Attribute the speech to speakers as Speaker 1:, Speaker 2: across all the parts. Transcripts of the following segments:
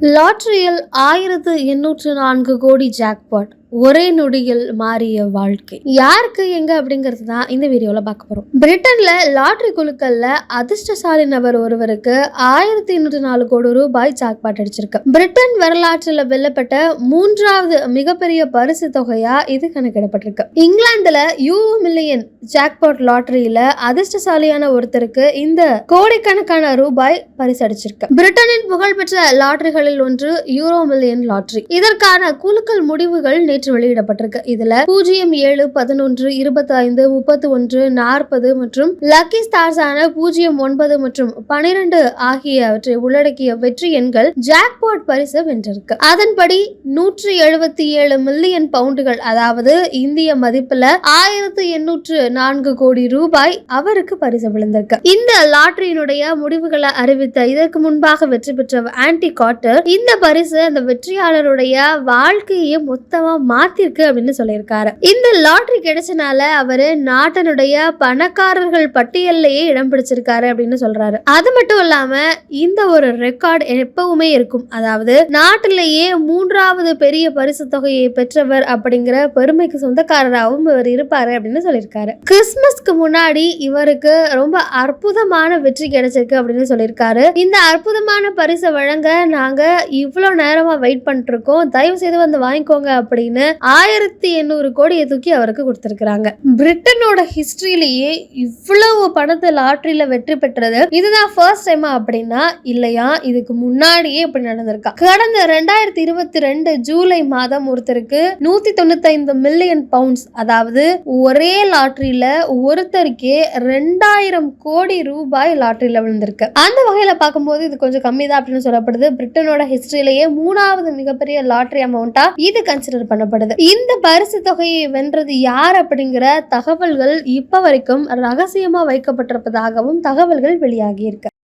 Speaker 1: லாட்டரியில் ஆயிரத்து எண்ணூற்று நான்கு கோடி ஜாக்பாட் ஒரே நொடியில் மாறிய வாழ்க்கை. யாருக்கு எங்க அப்படிங்கிறது தான் இந்த வீடியோவில் பார்க்க போகிறோம் பிரிட்டன்ல லாட்ரி குழுக்கள்ல அதிர்ஷ்டசாலி நபர் ஒருவருக்கு ஆயிரத்தி எண்ணூற்றி நாலு கோடி ரூபாய் ஜாக்பாட் அடிச்சிருக்கு. பிரிட்டன் வரலாற்றில் வெல்லப்பட்ட மூன்றாவது மிகப்பெரிய பரிசு தொகையா இது கணக்கிடப்பட்டிருக்கு. இங்கிலாந்துல யூ மில்லியன் ஜாக்பாட் லாட்டரியில அதிர்ஷ்டசாலியான ஒருத்தருக்கு இந்த கோடிக்கணக்கான ரூபாய் பரிசு அடிச்சிருக்கு. பிரிட்டனின் புகழ்பெற்ற லாட்டரிகளில் ஒன்று யூரோ மில்லியன் லாட்டரி இதற்கான குழுக்கள் முடிவுகள் நேற்று வெளியிடப்பட்டிருக்கு. இதுல பூஜ்ஜியம் ஏழு பதினொன்று இருபத்தி ஐந்து முப்பத்தி ஒன்று நாற்பது மற்றும் லக்கி ஸ்டார்ஸான பூஜ்ஜியம் ஒன்பது மற்றும் பனிரெண்டு ஆகியவற்றை உள்ளடக்கிய வெற்றி எண்கள் ஜாக்பாட் பரிசு வென்றிருக்கு. அதன்படி நூற்றி எழுபத்தி ஏழு மில்லியன் பவுண்டுகள் அதாவது இந்திய மதிப்புல ஆயிரத்து எண்ணூற்று நான்கு கோடி ரூபாய் அவருக்கு பரிசு விழுந்திருக்கு. இந்த லாட்டரியினுடைய முடிவுகளை அறிவித்த இதற்கு முன்பாக வெற்றி பெற்ற ஆன்டி காட்டர் இந்த பரிசு அந்த வெற்றியாளருடைய வாழ்க்கையை மொத்தமா மாத்திருக்கு அப்படின்னு சொல்லியிருக்காரு. இந்த லாட்ரி கிடைச்சனால அவரு நாட்டினுடைய பணக்காரர்கள் பட்டியல்லையே இடம் பிடிச்சிருக்காரு அப்படின்னு சொல்றாரு. அது மட்டும் இல்லாம இந்த ஒரு ரெக்கார்ட் எப்பவுமே இருக்கும். அதாவது நாட்டிலேயே மூன்றாவது பெரிய பரிசு தொகையை பெற்றவர் அப்படிங்கிற பெருமைக்கு சொந்தக்காரராகவும் இவர் இருப்பாரு அப்படின்னு சொல்லியிருக்காரு. கிறிஸ்மஸ்க்கு முன்னாடி இவருக்கு ரொம்ப அற்புதமான வெற்றி கிடைச்சிருக்கு அப்படின்னு சொல்லியிருக்காரு. இந்த அற்புதமான பரிசை வழங்க நாங்க இவ்வளவு நேரமா வெயிட் பண்ணிட்டு இருக்கோம். தயவு செய்து வந்து வாங்கிக்கோங்க அப்படின்னு ஆயிரத்தி எண்ணூறு கோடியை தூக்கி அவருக்கு கொடுத்திருக்கிறாங்க. பிரிட்டனோட ஹிஸ்டரியிலேயே இவ்வளவு பணத்தை லாட்டரியில வெற்றி பெற்றது இதுதான் ஃபர்ஸ்ட் டைமா அப்படின்னா இல்லையா? இதுக்கு முன்னாடியே இப்படி நடந்திருக்கா. கடந்த ரெண்டாயிரத்தி இருபத்தி ரெண்டு ஜூலை மாதம் ஒருத்தருக்கு நூத்தி தொண்ணூத்தி ஐந்து மில்லியன் பவுண்ட்ஸ் அதாவது ஒரே லாட்ரியில ஒருத்தருக்கே ரெண்டாயிரம் கோடி ரூபாய் லாட்ரியில விழுந்திருக்கு. அந்த வகையில பார்க்கும்போது இது கொஞ்சம் கம்மி தான் அப்படின்னு சொல்லப்படுது. பிரிட்டனோட ஹிஸ்டரியிலேயே மூணாவது மிகப்பெரிய லாட்ரி அமௌண்டா இது கன்சிடர் சொல்லப்படுது. இந்த பரிசு தொகையை வென்றது யார் அப்படிங்கிற தகவல்கள் இப்ப வரைக்கும் ரகசியமா வைக்கப்பட்டிருப்பதாகவும் தகவல்கள் வெளியாகியிருக்கு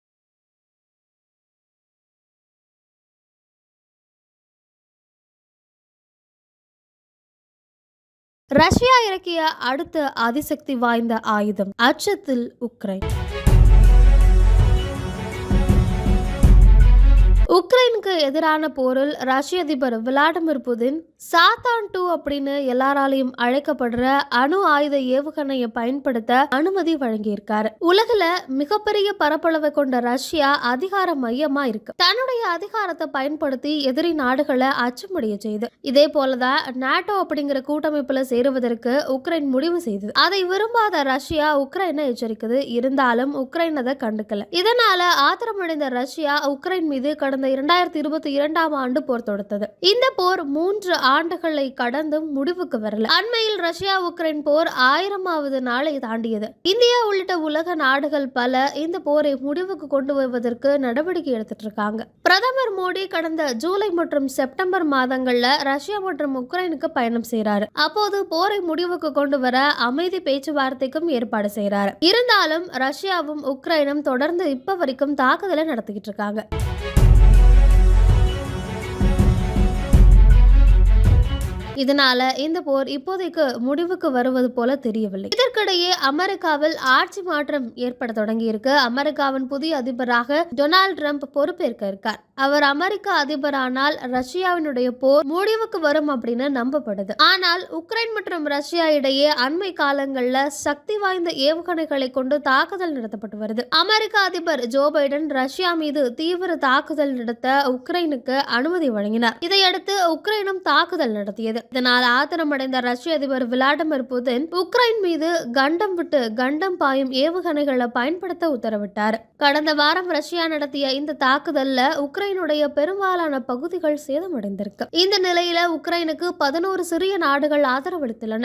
Speaker 1: ரஷ்யா இறக்கிய அடுத்த அதிசக்தி வாய்ந்த ஆயுதம் அச்சத்தில் உக்ரைன். உக்ரைனுக்கு எதிரான போரில் ரஷ்ய அதிபர் விளாடிமிர் புதின் சாத்தான் டூ அப்படின்னு எல்லாராலையும் அழைக்கப்படுற அணு ஆயுத ஏவுகணையை பயன்படுத்த அனுமதி வழங்கியிருக்காரு. உலகில மிகப்பெரிய பரப்பளவை கொண்ட ரஷ்யா அதிகார மையமா இருக்கு. தன்னுடைய அதிகாரத்தை பயன்படுத்தி எதிரி நாடுகளை அச்சமுடைய செய்து. இதே போலதான் நாட்டோ அப்படிங்கிற கூட்டமைப்புல சேருவதற்கு உக்ரைன் முடிவு செய்தது. அதை விரும்பாத ரஷ்யா உக்ரைனை எச்சரிக்குது. இருந்தாலும் உக்ரைன் அதை கண்டுக்கல. இதனால ஆத்திரமடைந்த ரஷ்யா உக்ரைன் மீது கடந்த இரண்டாயிரத்தி இருபத்தி இரண்டாம் ஆண்டு போர் தொடுத்தது. இந்த போர் மூன்று ஆண்டுகளை கடந்தும் முடிவுக்கு வரல. அண்மையில் ரஷ்யா உக்ரைன் போர் ஆயிரமாவது நாளை தாண்டியது. இந்தியா உள்ளிட்ட உலக நாடுகள் பல இந்த போரை முடிவுக்கு கொண்டு வருவதற்கு நடவடிக்கை எடுத்துட்டு இருக்காங்க. பிரதமர் மோடி கடந்த ஜூலை மற்றும் செப்டம்பர் மாதங்கள்ல ரஷ்யா மற்றும் உக்ரைனுக்கு பயணம் செய்கிறாரு அப்போது போரை முடிவுக்கு கொண்டு வர அமைதி பேச்சுவார்த்தைக்கும் ஏற்பாடு செய்றாரு. இருந்தாலும் ரஷ்யாவும் உக்ரைனும் தொடர்ந்து இப்ப வரைக்கும் தாக்குதலை நடத்திக்கிட்டு இருக்காங்க. இதனால இந்த போர் இப்போதைக்கு முடிவுக்கு வருவது போல தெரியவில்லை. இதற்கிடையே அமெரிக்காவில் ஆட்சி மாற்றம் ஏற்பட தொடங்கியிருக்கு. அமெரிக்காவின் புதிய அதிபராக டொனால்ட் ட்ரம்ப் பொறுப்பேற்க இருக்கார். அவர் அமெரிக்க அதிபரானால் ரஷ்யாவினுடைய போர் முடிவுக்கு வரும் அப்படின்னு நம்பப்படுது. ஆனால் உக்ரைன் மற்றும் ரஷ்யா இடையே அண்மை காலங்கள்ல சக்தி வாய்ந்த ஏவுகணைகளை கொண்டு தாக்குதல் நடத்தப்பட்டு வருது. அமெரிக்க அதிபர் ஜோ பைடன் ரஷ்யா மீது தீவிர தாக்குதல் நடத்த உக்ரைனுக்கு அனுமதி வழங்கினார். இதையடுத்து உக்ரைனும் தாக்குதல் நடத்தியது. இதனால் ஆத்திரமடைந்த ரஷ்ய அதிபர் விளாடிமிர் புதின் உக்ரைன் மீது கண்டம் விட்டு கண்டம் பாயும் ஏவுகணைகளை பயன்படுத்த உத்தரவிட்டார். கடந்த வாரம் ரஷ்யா நடத்திய இந்த தாக்குதல்ல உக்ரைனுடைய பெரும்பாலான பகுதிகள் சேதமடைந்திருக்கு. இந்த நிலையில உக்ரைனுக்கு பதினோரு சிறிய நாடுகள் ஆதரவளித்துள்ளன.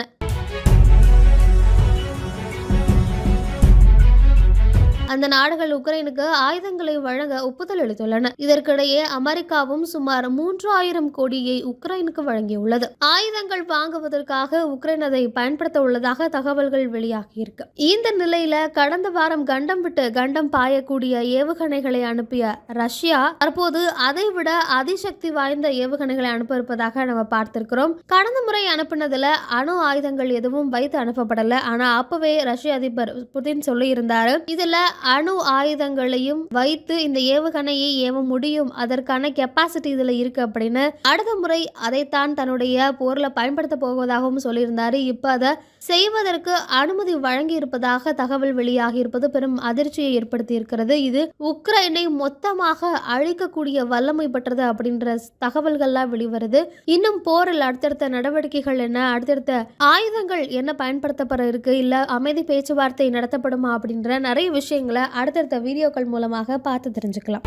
Speaker 1: அந்த நாடுகள் உக்ரைனுக்கு ஆயுதங்களை வழங்க ஒப்புதல் அளித்துள்ளன. இதற்கிடையே அமெரிக்காவும் சுமார் மூன்று ஆயிரம் கோடியை உக்ரைனுக்கு வழங்கியுள்ளது. ஆயுதங்கள் வாங்குவதற்காக உக்ரைன் அதை பயன்படுத்த உள்ளதாக தகவல்கள் வெளியாகியிருக்கு. இந்த நிலையில கடந்த வாரம் கண்டம் விட்டு கண்டம் பாயக்கூடிய ஏவுகணைகளை அனுப்பிய ரஷ்யா தற்போது அதைவிட அதிசக்தி வாய்ந்த ஏவுகணைகளை அனுப்ப இருப்பதாக நம்ம பார்த்திருக்கிறோம். கடந்த முறை அனுப்பினதுல அணு ஆயுதங்கள் எதுவும் வைத்து அனுப்பப்படல. ஆனா அப்பவே ரஷ்ய அதிபர் புதின் சொல்லி இருந்தாரு இதுல அணு ஆயுதங்களையும் வைத்து இந்த ஏவுகணையை ஏவ முடியும். அதற்கான கெப்பாசிட்டி இதுல இருக்கு அப்படின்னு அடுத்த முறை அதைத்தான் தன்னுடைய போர்ல பயன்படுத்த போவதாகவும் சொல்லியிருந்தாரு. இப்ப அதை செய்வதற்கு அனுமதி வழங்கி இருப்பதாக தகவல் வெளியாகி இருப்பது பெரும் அதிர்ச்சியை ஏற்படுத்தி இருக்கிறது இது உக்ரைனை மொத்தமாக அழிக்கக்கூடிய வல்லமை பெற்றது அப்படின்ற தகவல்கள்லாம் வெளிவருது. இன்னும் போரில் அடுத்தடுத்த நடவடிக்கைகள் என்ன அடுத்தடுத்த ஆயுதங்கள் என்ன பயன்படுத்தப்பட இருக்கு இல்ல அமைதி பேச்சுவார்த்தை நடத்தப்படுமா அப்படின்ற நிறைய விஷயங்கள் விஷயங்களை அடுத்தடுத்த வீடியோக்கள் மூலமாக பார்த்து தெரிஞ்சுக்கலாம்.